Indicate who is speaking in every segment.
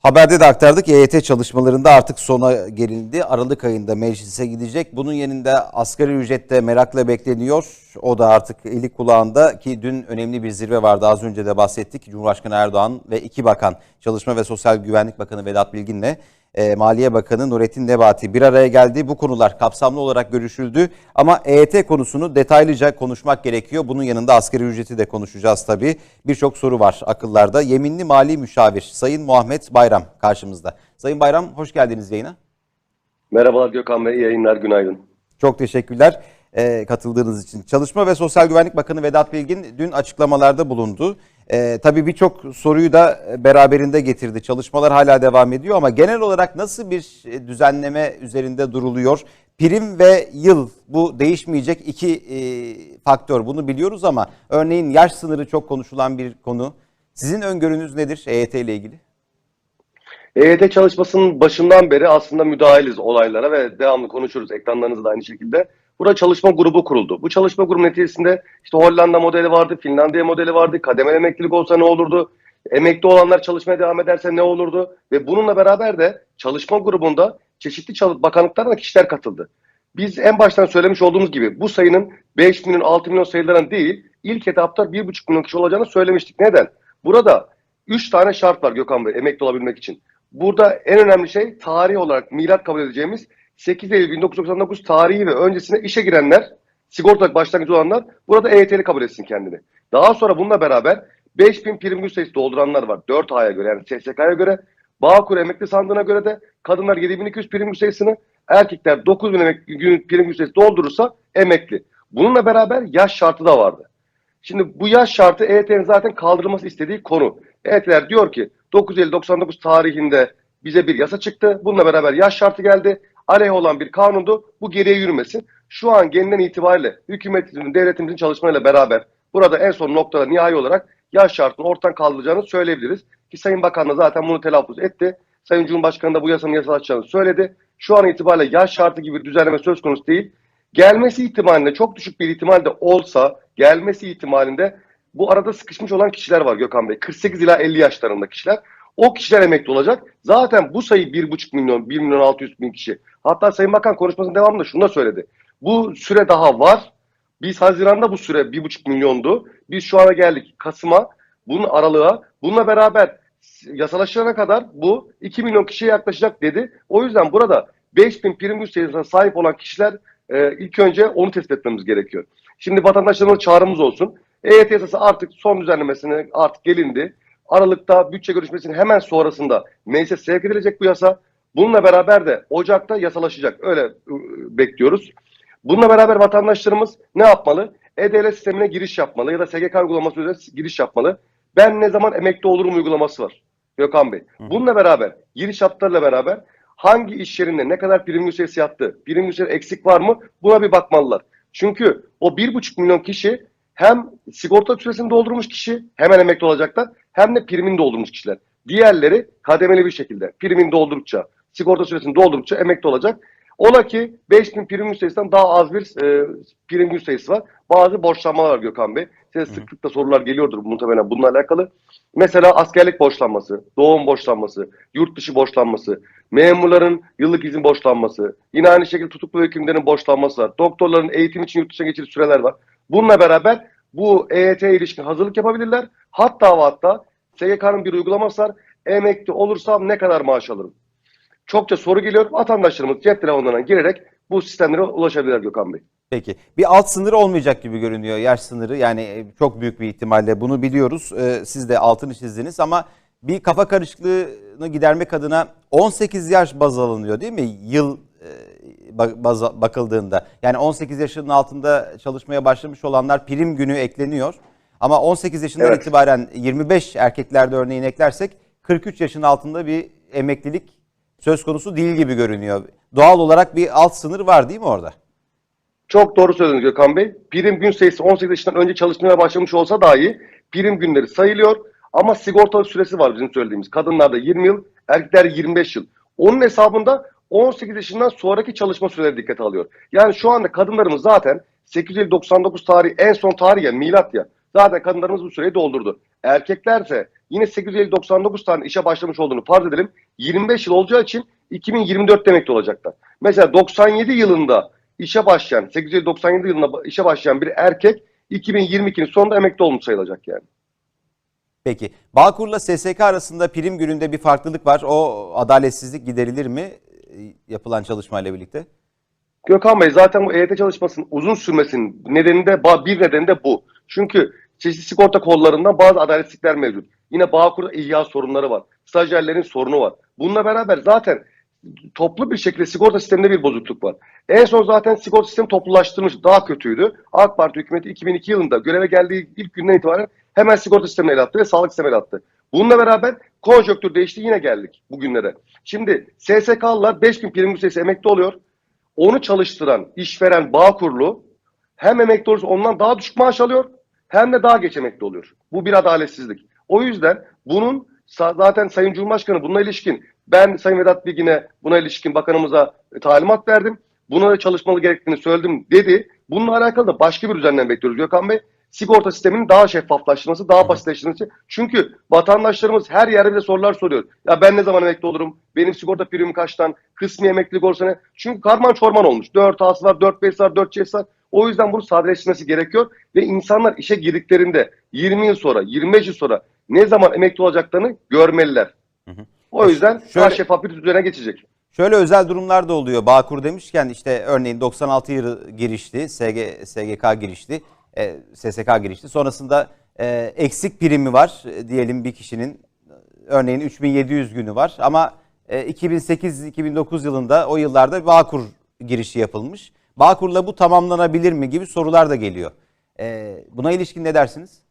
Speaker 1: Haberde de aktardık EYT çalışmalarında artık sona gelindi. Aralık ayında meclise gidecek. Bunun yanında asgari ücrette merakla bekleniyor. O da artık eli kulağında ki dün önemli bir zirve vardı. Az önce de bahsettik. Cumhurbaşkanı Erdoğan ve iki bakan Çalışma ve Sosyal Güvenlik Bakanı Vedat Bilgin'le e, Maliye Bakanı Nurettin Nebati bir araya geldi. Bu konular kapsamlı olarak görüşüldü ama EYT konusunu detaylıca konuşmak gerekiyor. Bunun yanında asgari ücreti de konuşacağız tabii. Birçok soru var akıllarda. Yeminli Mali Müşavir Sayın Muhammed Bayram karşımızda. Sayın Bayram hoş geldiniz yayına.
Speaker 2: Merhabalar Gökhan Bey, iyi yayınlar, günaydın.
Speaker 1: Çok teşekkürler e, katıldığınız için. Çalışma ve Sosyal Güvenlik Bakanı Vedat Bilgin dün açıklamalarda bulundu. E, tabii birçok soruyu da beraberinde getirdi. Çalışmalar hala devam ediyor ama genel olarak nasıl bir e, düzenleme üzerinde duruluyor? Prim ve yıl bu değişmeyecek iki e, faktör bunu biliyoruz ama örneğin yaş sınırı çok konuşulan bir konu. Sizin öngörünüz nedir EYT ile ilgili?
Speaker 2: EYT çalışmasının başından beri aslında müdahiliz olaylara ve devamlı konuşuruz ekranlarınızda da aynı şekilde. Burada çalışma grubu kuruldu. Bu çalışma grubu neticesinde işte Hollanda modeli vardı, Finlandiya modeli vardı, kademeli emeklilik olsa ne olurdu, emekli olanlar çalışmaya devam ederse ne olurdu ve bununla beraber de çalışma grubunda çeşitli bakanlıklardan kişiler katıldı. Biz en baştan söylemiş olduğumuz gibi bu sayının 5 milyon 6 milyon sayılarının değil ilk etapta 1,5 milyon kişi olacağını söylemiştik. Neden? Burada 3 tane şart var Gökhan Bey emekli olabilmek için. Burada en önemli şey tarih olarak milat kabul edeceğimiz 8 Eylül 1999 tarihi ve öncesine işe girenler, sigortalık başlangıcı olanlar burada EYT'li kabul etsin kendini. Daha sonra bununla beraber 5000 prim gün sayısı dolduranlar var. 4 aya göre yani SSK'ya göre. Bağkur emekli sandığına göre de kadınlar 7200 prim gün sayısını, erkekler 9000 emekli gün prim gün sayısı doldurursa emekli. Bununla beraber yaş şartı da vardı. Şimdi bu yaş şartı EYT'nin zaten kaldırılması istediği konu. EYT'ler diyor ki 9 Eylül 99 tarihinde bize bir yasa çıktı. Bununla beraber yaş şartı geldi. Aleyh olan bir kanundu. Bu geriye yürümesin. Şu an gelinen itibariyle hükümetimizin, devletimizin çalışmayla beraber burada en son noktada nihai olarak yaş şartını ortadan kaldıracağını söyleyebiliriz. Ki Sayın Bakan da zaten bunu telaffuz etti. Sayın Cumhurbaşkanı da bu yasanın yasalaşacağını söyledi. Şu an itibariyle yaş şartı gibi bir düzenleme söz konusu değil. Gelmesi ihtimalinde çok düşük bir ihtimal de olsa gelmesi ihtimalinde bu arada sıkışmış olan kişiler var Gökhan Bey. 48 ila 50 yaşlarında kişiler. O kişiler emekli olacak. Zaten bu sayı 1,5 milyon, 1 milyon 600 bin kişi. Hatta Sayın Bakan konuşmasının devamında şunu da söyledi. Bu süre daha var. Biz Haziran'da bu süre 1,5 milyondu. Biz şu ana geldik Kasım'a, bunun aralığa. Bununla beraber yasalaşana kadar bu 2 milyon kişiye yaklaşacak dedi. O yüzden burada 5000 prim güç sayısına sahip olan kişiler e, ilk önce onu tespit etmemiz gerekiyor. Şimdi vatandaşlarımıza çağrımız olsun. EYT yasası artık son düzenlemesine artık gelindi. Aralıkta bütçe görüşmesinin hemen sonrasında meclise sevk edilecek bu yasa. Bununla beraber de Ocak'ta yasalaşacak. Öyle e, bekliyoruz. Bununla beraber vatandaşlarımız ne yapmalı? E-Devlet sistemine giriş yapmalı ya da SGK uygulaması üzerine giriş yapmalı. Ben ne zaman emekli olurum uygulaması var. Gökhan Bey. Bununla beraber giriş şartlarıyla beraber hangi iş yerinde ne kadar prim müessesi yattı, prim müessesi eksik var mı buna bir bakmalılar. Çünkü o bir buçuk milyon kişi hem sigorta süresini doldurmuş kişi hemen emekli olacaklar hem de primini doldurmuş kişiler. Diğerleri kademeli bir şekilde primini doldurdukça, sigorta süresini doldurdukça emekli olacak. Ola ki 5000 prim gün sayısından daha az bir e, prim gün sayısı var. Bazı borçlanmalar var Gökhan Bey. Size sıklıkla sorular geliyordur muhtemelen bununla alakalı. Mesela askerlik borçlanması, doğum borçlanması, yurt dışı borçlanması, memurların yıllık izin borçlanması, yine aynı şekilde tutuklu ve hükümlerin borçlanması var. Doktorların eğitim için yurt dışına geçirdiği süreler var. Bununla beraber bu EYT'ye ilişkin hazırlık yapabilirler. Hatta ve hatta SGK'nın bir uygulaması var. Emekli olursam ne kadar maaş alırım? Çokça soru geliyor. Vatandaşlarımız cep telefonlarına girerek bu sistemlere ulaşabilirler Gökhan Bey.
Speaker 1: Peki. Bir alt sınırı olmayacak gibi görünüyor yaş sınırı. Yani e, çok büyük bir ihtimalle bunu biliyoruz. Ee, Siz de altını çizdiniz ama bir kafa karışıklığını gidermek adına 18 yaş baz alınıyor değil mi? Yıl e, baz bakıldığında. Yani 18 yaşının altında çalışmaya başlamış olanlar prim günü ekleniyor. Ama 18 yaşından
Speaker 2: Evet.
Speaker 1: itibaren 25 erkeklerde örneğin eklersek 43 yaşın altında bir emeklilik söz konusu değil gibi görünüyor. Doğal olarak bir alt sınır var değil mi orada?
Speaker 2: Çok doğru söylediniz Gökhan Bey. Prim gün sayısı 18 yaşından önce çalışmaya başlamış olsa dahi prim günleri sayılıyor. Ama sigortalı süresi var bizim söylediğimiz. Kadınlarda 20 yıl, erkekler 25 yıl. Onun hesabında 18 yaşından sonraki çalışma süreleri dikkate alıyor. Yani şu anda kadınlarımız zaten 8 Eylül 99 tarihi en son tarih ya milat ya. Zaten kadınlarımız bu süreyi doldurdu. erkeklerse yine 850-99 tane işe başlamış olduğunu farz edelim. 25 yıl olacağı için 2024'te emekli olacaklar. Mesela 97 yılında işe başlayan, 897 yılında işe başlayan bir erkek 2022'nin sonunda emekli olmuş sayılacak yani.
Speaker 1: Peki Bağkur'la SSK arasında prim gününde bir farklılık var. O adaletsizlik giderilir mi yapılan çalışmayla birlikte?
Speaker 2: Gökhan Bey zaten bu EYT çalışmasının uzun sürmesinin nedeni de bir nedeni de bu. Çünkü çeşitli sigorta kollarında bazı adaletsizlikler mevcut. Yine Bağkur'da ihya sorunları var. Stajyerlerin sorunu var. Bununla beraber zaten toplu bir şekilde sigorta sisteminde bir bozukluk var. En son zaten sigorta sistemi toplulaştırmış daha kötüydü. AK Parti hükümeti 2002 yılında göreve geldiği ilk günden itibaren hemen sigorta sistemine el attı ve sağlık sistemine el attı. Bununla beraber konjonktür değişti yine geldik bugünlere. Şimdi SSK'lılar 5000 prim sayısı emekli oluyor. Onu çalıştıran işveren Bağkurlu hem emekli olursa ondan daha düşük maaş alıyor hem de daha geç emekli oluyor. Bu bir adaletsizlik. O yüzden bunun zaten Sayın Cumhurbaşkanı bununla ilişkin ben Sayın Vedat Bilgin'e buna ilişkin bakanımıza e, talimat verdim. Buna da çalışmalı gerektiğini söyledim dedi. Bununla alakalı da başka bir düzenleme bekliyoruz Gökhan Bey. Sigorta sisteminin daha şeffaflaştırması, daha basitleştirilmesi. Çünkü vatandaşlarımız her yerde bize sorular soruyor. Ya ben ne zaman emekli olurum? Benim sigorta primim kaçtan? Kısmi emeklilik olsa ne? Çünkü karman çorman olmuş. 4 A'sı var, 4 B'si var, 4 C'si var. O yüzden bunu sadeleştirmesi gerekiyor. Ve insanlar işe girdiklerinde 20 yıl sonra, 25 yıl sonra ne zaman emekli olacaklarını görmeliler. O yüzden
Speaker 1: Şöyle-
Speaker 2: daha şeffaf bir düzene geçecek.
Speaker 1: Şöyle özel durumlar da oluyor. Bağkur demişken işte örneğin 96 yılı girişti, SG, SGK girişti, e, SSK girişti. Sonrasında e, eksik primi var e, diyelim bir kişinin. Örneğin 3700 günü var ama e, 2008-2009 yılında o yıllarda Bağkur girişi yapılmış. Bağkur'la bu tamamlanabilir mi gibi sorular da geliyor. E, buna ilişkin ne dersiniz?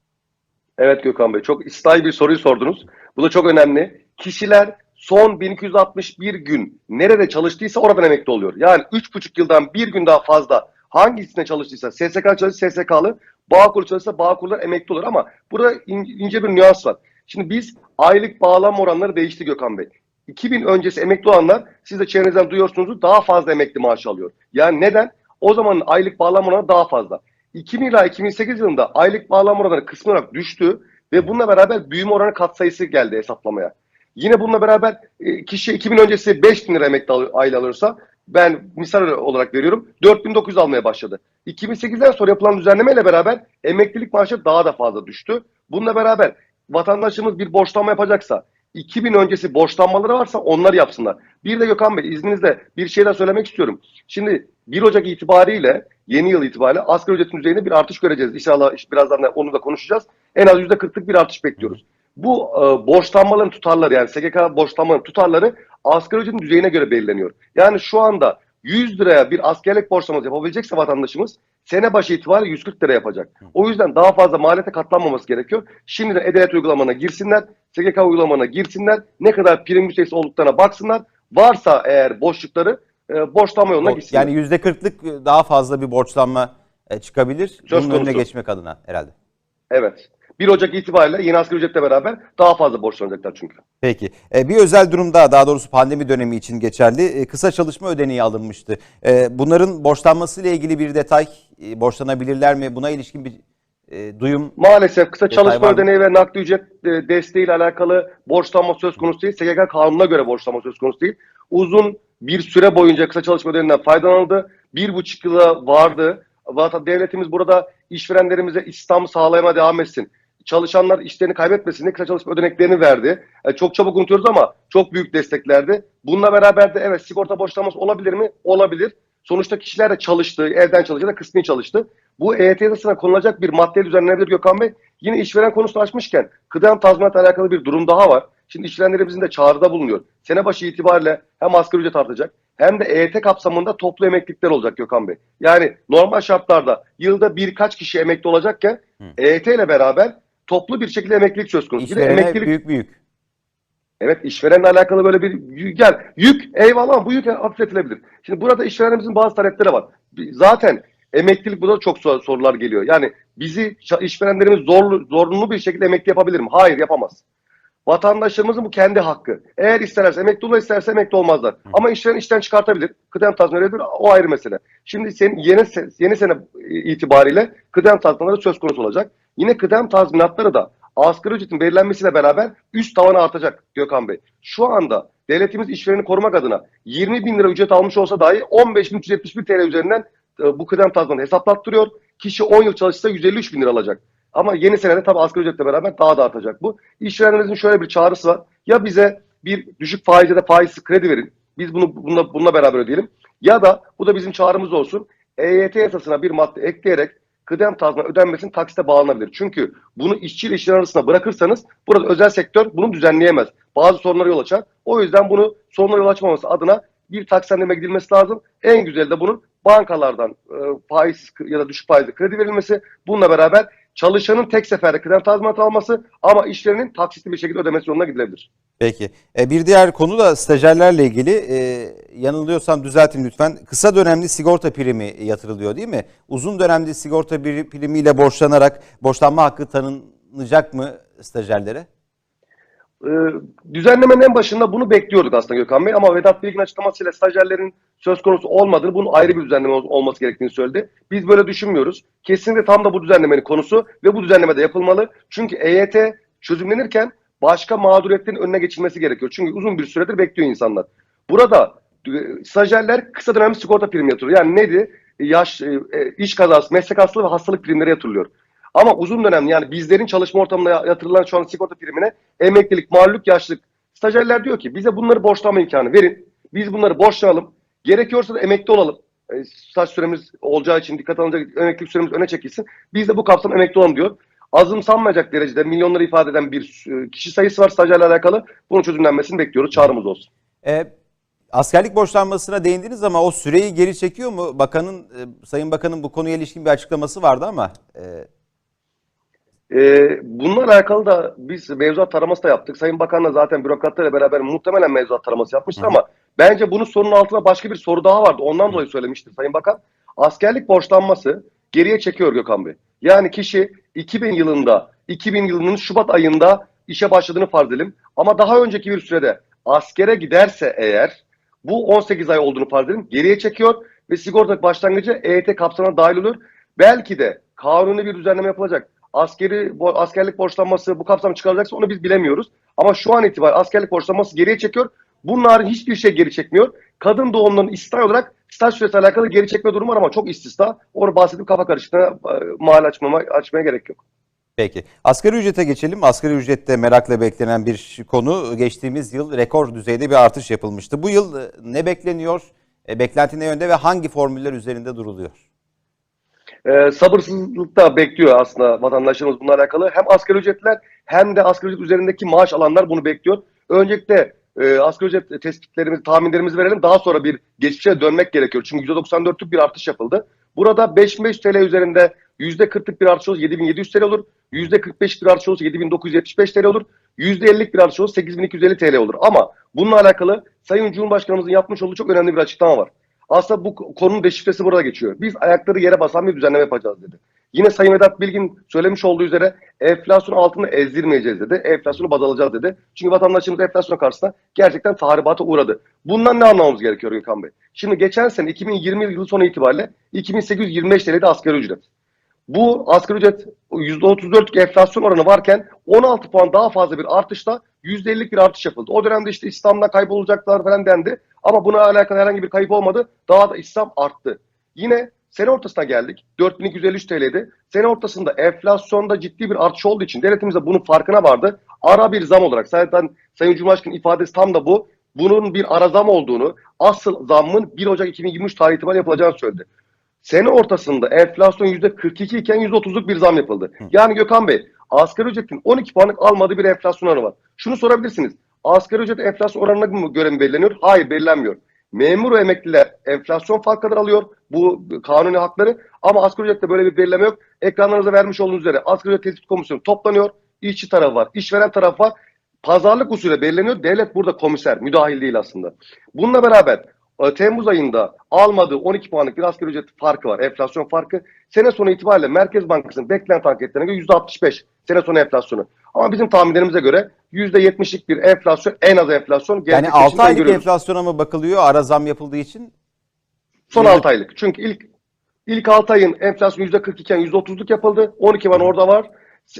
Speaker 2: Evet Gökhan Bey çok istihdam bir soruyu sordunuz. Bu da çok önemli. Kişiler son 1261 gün nerede çalıştıysa oradan emekli oluyor. Yani 3,5 yıldan bir gün daha fazla hangisine çalıştıysa SSK çalışırsa SSK'lı, Bağkur çalışırsa Bağkur'dan emekli olur ama burada in- ince bir nüans var. Şimdi biz aylık bağlanma oranları değişti Gökhan Bey. 2000 öncesi emekli olanlar siz de çevrenizden duyuyorsunuz daha fazla emekli maaşı alıyor. Yani neden? O zaman aylık bağlanma oranı daha fazla. 2000 ila 2008 yılında aylık bağlanma oranı kısmi olarak düştü ve bununla beraber büyüme oranı katsayısı geldi hesaplamaya. Yine bununla beraber e, kişi 2000 öncesi 5000 lira emekli al- aylık alırsa ben misal olarak veriyorum 4900 almaya başladı. 2008'den sonra yapılan düzenlemeyle beraber emeklilik maaşı daha da fazla düştü. Bununla beraber vatandaşımız bir borçlanma yapacaksa 2000 öncesi borçlanmaları varsa onlar yapsınlar. Bir de Gökhan Bey izninizle bir şey daha söylemek istiyorum. Şimdi 1 Ocak itibariyle yeni yıl itibariyle asgari ücretin düzeyinde bir artış göreceğiz. İnşallah birazdan da onu da konuşacağız. En az %40'lık bir artış bekliyoruz. Bu e, borçlanmaların tutarları yani SGK borçlanmaların tutarları asgari ücretin düzeyine göre belirleniyor. Yani şu anda 100 liraya bir askerlik borçlaması yapabilecekse vatandaşımız sene başı itibariyle 140 lira yapacak. O yüzden daha fazla maliyete katlanmaması gerekiyor. Şimdiden E-Devlet uygulamana girsinler, SGK uygulamana girsinler, ne kadar prim müstehsi olduklarına baksınlar. Varsa eğer boşlukları e, borçlanma yoluna gitsinler.
Speaker 1: Yani %40'lık daha fazla bir borçlanma e, çıkabilir. Bunun önüne
Speaker 2: konusu.
Speaker 1: geçmek adına herhalde.
Speaker 2: Evet. 1 Ocak itibariyle yeni asgari ücretle beraber daha fazla borçlanacaklar çünkü.
Speaker 1: Peki. E, bir özel durum daha, daha doğrusu pandemi dönemi için geçerli. E, kısa çalışma ödeneği alınmıştı. E, bunların borçlanmasıyla ilgili bir detay, e, borçlanabilirler mi? Buna ilişkin bir e, duyum
Speaker 2: Maalesef kısa çalışma ödeneği ve nakdi ücret e, desteğiyle alakalı borçlanma söz konusu değil. SGK kanununa göre borçlanma söz konusu değil. Uzun bir süre boyunca kısa çalışma ödeneğinden faydalanıldı. Bir buçuk yıla vardı. Vatan devletimiz burada işverenlerimize istihdamı sağlamaya devam etsin. Çalışanlar işlerini kaybetmesin diye kısa çalışma ödeneklerini verdi. E, çok çabuk unutuyoruz ama çok büyük desteklerdi. Bununla beraber de evet sigorta borçlanması olabilir mi? Olabilir. Sonuçta kişiler de çalıştı, evden çalıştı da kısmi çalıştı. Bu EYT yasasına konulacak bir madde düzenlenebilir Gökhan Bey. Yine işveren konusunu açmışken kıdem tazminatla alakalı bir durum daha var. Şimdi işverenlerimizin de çağrıda bulunuyor. Sene başı itibariyle hem asgari ücret artacak hem de EYT kapsamında toplu emeklilikler olacak Gökhan Bey. Yani normal şartlarda yılda birkaç kişi emekli olacakken EYT ile beraber toplu bir şekilde emeklilik söz konusu. Bir
Speaker 1: işverene
Speaker 2: emeklilik
Speaker 1: büyük büyük.
Speaker 2: Evet işverenle alakalı böyle bir gel yük eyvallah ama bu yük hafifletilebilir. Şimdi burada işverenimizin bazı talepleri var. Zaten emeklilik burada çok sor- sorular geliyor. Yani bizi işverenlerimiz zorlu, zorunlu bir şekilde emekli yapabilir mi? Hayır yapamaz. Vatandaşlarımızın bu kendi hakkı. Eğer isterlerse emekli olur, isterse emekli olmazlar. Ama işveren işten çıkartabilir. Kıdem tazminatı. O ayrı mesele. Şimdi senin yeni yeni sene itibariyle kıdem tazminatları söz konusu olacak. Yine kıdem tazminatları da asgari ücretin belirlenmesiyle beraber üst tavanı artacak Gökhan Bey. Şu anda devletimiz işvereni korumak adına 20 bin lira ücret almış olsa dahi 15.371 TL üzerinden e, bu kıdem tazminatını hesaplattırıyor. Kişi 10 yıl çalışsa 153 bin lira alacak. Ama yeni senede tabii asgari ücretle beraber daha da artacak bu. İşverenlerimizin şöyle bir çağrısı var. Ya bize bir düşük faizle de faizsiz kredi verin. Biz bunu bununla, bununla beraber ödeyelim. Ya da bu da bizim çağrımız olsun. EYT yasasına bir madde ekleyerek kıdem tazminatı ödenmesinin taksite bağlanabilir. Çünkü bunu işçi ile işçiler arasında bırakırsanız burada özel sektör bunu düzenleyemez. Bazı sorunlara yol açar. O yüzden bunu sorunlara yol açmaması adına bir taksitlendirme gidilmesi lazım. En güzeli de bunun bankalardan e, faiz ya da düşük faizli kredi verilmesi. Bununla beraber çalışanın tek seferde kıdem tazminatı alması ama işlerinin taksitli bir şekilde ödemesi yoluna gidilebilir.
Speaker 1: Peki. E, bir diğer konu da stajyerlerle ilgili. E, yanılıyorsam düzeltin lütfen. Kısa dönemli sigorta primi yatırılıyor değil mi? Uzun dönemli sigorta primiyle borçlanarak borçlanma hakkı tanınacak mı stajyerlere?
Speaker 2: Ee, düzenlemenin en başında bunu bekliyorduk aslında Gökhan Bey ama Vedat Bilgin açıklamasıyla stajyerlerin söz konusu olmadığını, bunun ayrı bir düzenleme ol- olması gerektiğini söyledi. Biz böyle düşünmüyoruz. Kesinlikle tam da bu düzenlemenin konusu ve bu düzenleme de yapılmalı. Çünkü EYT çözümlenirken başka mağduriyetlerin önüne geçilmesi gerekiyor. Çünkü uzun bir süredir bekliyor insanlar. Burada e, stajyerler kısa dönemli sigorta primi yatırıyor. Yani neydi? Yaş, e, e, iş kazası, meslek hastalığı ve hastalık primleri yatırılıyor. Ama uzun dönemli yani bizlerin çalışma ortamında ya- yatırılan şu an sigorta primine emeklilik, mağlup, yaşlılık. Stajyerler diyor ki bize bunları borçlanma imkanı verin. Biz bunları borçlanalım. Gerekiyorsa da emekli olalım. E, staj süremiz olacağı için dikkat alınacak emeklilik süremiz öne çekilsin. Biz de bu kapsamda emekli olalım diyor. Azımsanmayacak derecede milyonları ifade eden bir e, kişi sayısı var stajyerle alakalı. Bunun çözümlenmesini bekliyoruz. Çağrımız olsun.
Speaker 1: E, askerlik borçlanmasına değindiniz ama o süreyi geri çekiyor mu? Bakanın, e, Sayın Bakan'ın bu konuya ilişkin bir açıklaması vardı ama e,
Speaker 2: Ee, bununla alakalı da biz mevzuat taraması da yaptık. Sayın Bakan da zaten bürokratlarla beraber muhtemelen mevzuat taraması yapmıştır
Speaker 1: Hı
Speaker 2: ama bence bunun sorunun altında başka bir soru daha vardı. Ondan dolayı söylemiştir Sayın Bakan. Askerlik borçlanması geriye çekiyor Gökhan Bey. Yani kişi 2000 yılında, 2000 yılının Şubat ayında işe başladığını farz edelim. Ama daha önceki bir sürede askere giderse eğer bu 18 ay olduğunu farz edelim. Geriye çekiyor ve sigorta başlangıcı EYT kapsamına dahil olur. Belki de kanuni bir düzenleme yapılacak. Askeri askerlik borçlanması bu kapsam çıkarılacaksa onu biz bilemiyoruz. Ama şu an itibariyle askerlik borçlanması geriye çekiyor. Bunların hiçbir şey geri çekmiyor. Kadın doğumlarının istisna olarak staj süresi alakalı geri çekme durumu var ama çok istisna. Onu bahsedip kafa karışıklığına e, mal açmama, açmaya gerek yok.
Speaker 1: Peki. Asgari ücrete geçelim. Asgari ücrette merakla beklenen bir konu. Geçtiğimiz yıl rekor düzeyde bir artış yapılmıştı. Bu yıl e, ne bekleniyor? E, beklenti ne yönde ve hangi formüller üzerinde duruluyor?
Speaker 2: Ee, sabırsızlıkla bekliyor aslında vatandaşlarımız bununla alakalı. Hem asgari ücretler hem de asgari ücret üzerindeki maaş alanlar bunu bekliyor. Öncelikle e, asgari ücret tespitlerimizi, tahminlerimizi verelim. Daha sonra bir geçmişe dönmek gerekiyor. Çünkü %94'lük bir artış yapıldı. Burada 5500 TL üzerinde %40'lık bir artış olursa 7700 TL olur. %45'lik bir artış olursa 7975 TL olur. %50'lik bir artış olursa 8250 TL olur. Ama bununla alakalı Sayın Cumhurbaşkanımızın yapmış olduğu çok önemli bir açıklama var. Aslında bu konunun deşifresi burada geçiyor. Biz ayakları yere basan bir düzenleme yapacağız dedi. Yine Sayın Vedat Bilgin söylemiş olduğu üzere enflasyon altında ezdirmeyeceğiz dedi. Enflasyonu baz alacağız dedi. Çünkü vatandaşımız enflasyon karşısında gerçekten tahribata uğradı. Bundan ne anlamamız gerekiyor Gökhan Bey? Şimdi geçen sene 2020 yılı sonu itibariyle 2825 TL'de asgari ücret. Bu asgari ücret %34'lük enflasyon oranı varken 16 puan daha fazla bir artışla %50'lik bir artış yapıldı. O dönemde işte İslam'da kaybolacaklar falan dendi. Ama buna alakalı herhangi bir kayıp olmadı. Daha da İslam arttı. Yine sene ortasına geldik. 4253 TL'ydi. Sene ortasında enflasyonda ciddi bir artış olduğu için devletimiz de bunun farkına vardı. Ara bir zam olarak. Zaten Sayın Cumhurbaşkanı ifadesi tam da bu. Bunun bir ara zam olduğunu, asıl zammın 1 Ocak 2023 tarihi itibariyle yapılacağını söyledi. Sene ortasında enflasyon %42 iken %30'luk bir zam yapıldı. Yani Gökhan Bey asgari ücretin 12 puanlık almadığı bir enflasyon oranı var. Şunu sorabilirsiniz. Asgari ücret enflasyon oranına mı göre mi belirleniyor? Hayır belirlenmiyor. Memur ve emekliler enflasyon fark kadar alıyor bu kanuni hakları ama asgari ücrette böyle bir belirleme yok. Ekranlarınıza vermiş olduğunuz üzere asgari ücret tespit komisyonu toplanıyor. İşçi tarafı var, işveren tarafı var. Pazarlık usulü belirleniyor. Devlet burada komiser, müdahil değil aslında. Bununla beraber Temmuz ayında almadığı 12 puanlık bir asgari ücret farkı var. Enflasyon farkı. Sene sonu itibariyle Merkez Bankası'nın beklenti anketlerine göre %65 sene sonu enflasyonu. Ama bizim tahminlerimize göre %70'lik bir enflasyon en az enflasyon.
Speaker 1: Yani
Speaker 2: gerçekleştiğini
Speaker 1: 6 aylık
Speaker 2: görüyoruz.
Speaker 1: enflasyona mı bakılıyor ara zam yapıldığı için?
Speaker 2: Son 6 aylık. Çünkü ilk ilk 6 ayın enflasyon %40 iken %30'luk yapıldı. 12 puan orada var.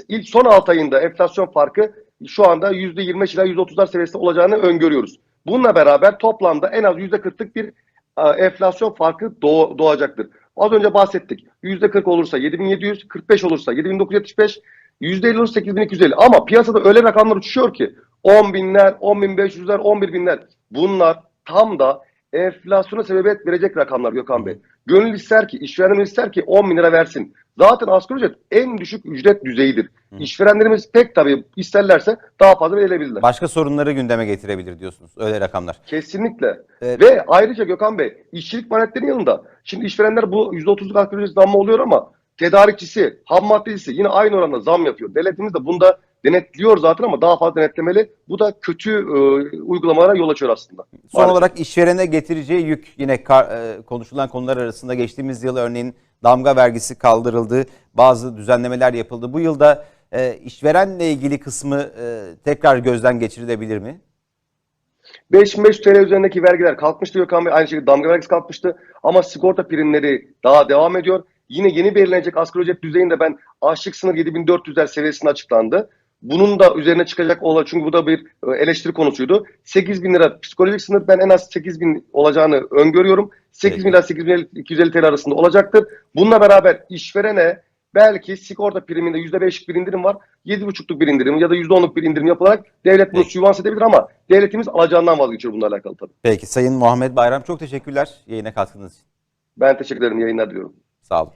Speaker 2: ilk son 6 ayında enflasyon farkı şu anda %25 ila %30'lar seviyesinde olacağını öngörüyoruz. Bununla beraber toplamda en az %40'lık bir e, enflasyon farkı doğ- doğacaktır. Az önce bahsettik. %40 olursa 7700, 45 olursa 7975, %50 olursa 8250. Ama piyasada öyle rakamlar uçuşuyor ki 10 binler, 10 bin 500'ler, 11 binler. Bunlar tam da enflasyona sebebiyet verecek rakamlar Gökhan Bey. Gönül ister ki, işverenimiz ister ki 10 bin lira versin. Zaten asgari ücret en düşük ücret düzeyidir. İşverenlerimiz pek tabii isterlerse daha fazla verebilirler.
Speaker 1: Başka sorunları gündeme getirebilir diyorsunuz öyle rakamlar.
Speaker 2: Kesinlikle.
Speaker 1: Evet.
Speaker 2: Ve ayrıca Gökhan Bey, işçilik maliyetlerinin yanında şimdi işverenler bu %30'luk asgari ücret zammı oluyor ama tedarikçisi, ham maddecisi yine aynı oranda zam yapıyor. Devletimiz de bunda denetliyor zaten ama daha fazla denetlemeli. Bu da kötü e, uygulamalara yol açıyor aslında.
Speaker 1: Son
Speaker 2: Maalesef.
Speaker 1: olarak işverene getireceği yük yine kar- e, konuşulan konular arasında geçtiğimiz yıl örneğin damga vergisi kaldırıldı, bazı düzenlemeler yapıldı. Bu yılda e, işverenle ilgili kısmı e, tekrar gözden geçirilebilir mi?
Speaker 2: 5500 TL üzerindeki vergiler kalkmıştı Gökhan Bey. Aynı şekilde damga vergisi kalkmıştı. Ama sigorta primleri daha devam ediyor. Yine yeni belirlenecek asgari ücret düzeyinde ben açlık sınır 7400'ler seviyesinde açıklandı. Bunun da üzerine çıkacak olan çünkü bu da bir e, eleştiri konusuydu. 8 bin lira psikolojik sınır ben en az 8 bin olacağını öngörüyorum. 8 bin ila 8 bin 250 TL arasında olacaktır. Bununla beraber işverene belki sigorta priminde %5'lik bir indirim var. 7,5'luk bir indirim ya da %10'luk bir indirim yapılarak devlet bunu
Speaker 1: Peki.
Speaker 2: sübvanse edebilir ama devletimiz alacağından vazgeçiyor bununla alakalı tabii.
Speaker 1: Peki Sayın Muhammed Bayram çok teşekkürler yayına katkınız için.
Speaker 2: Ben teşekkür ederim. Yayınlar diliyorum.
Speaker 1: Sağ olun.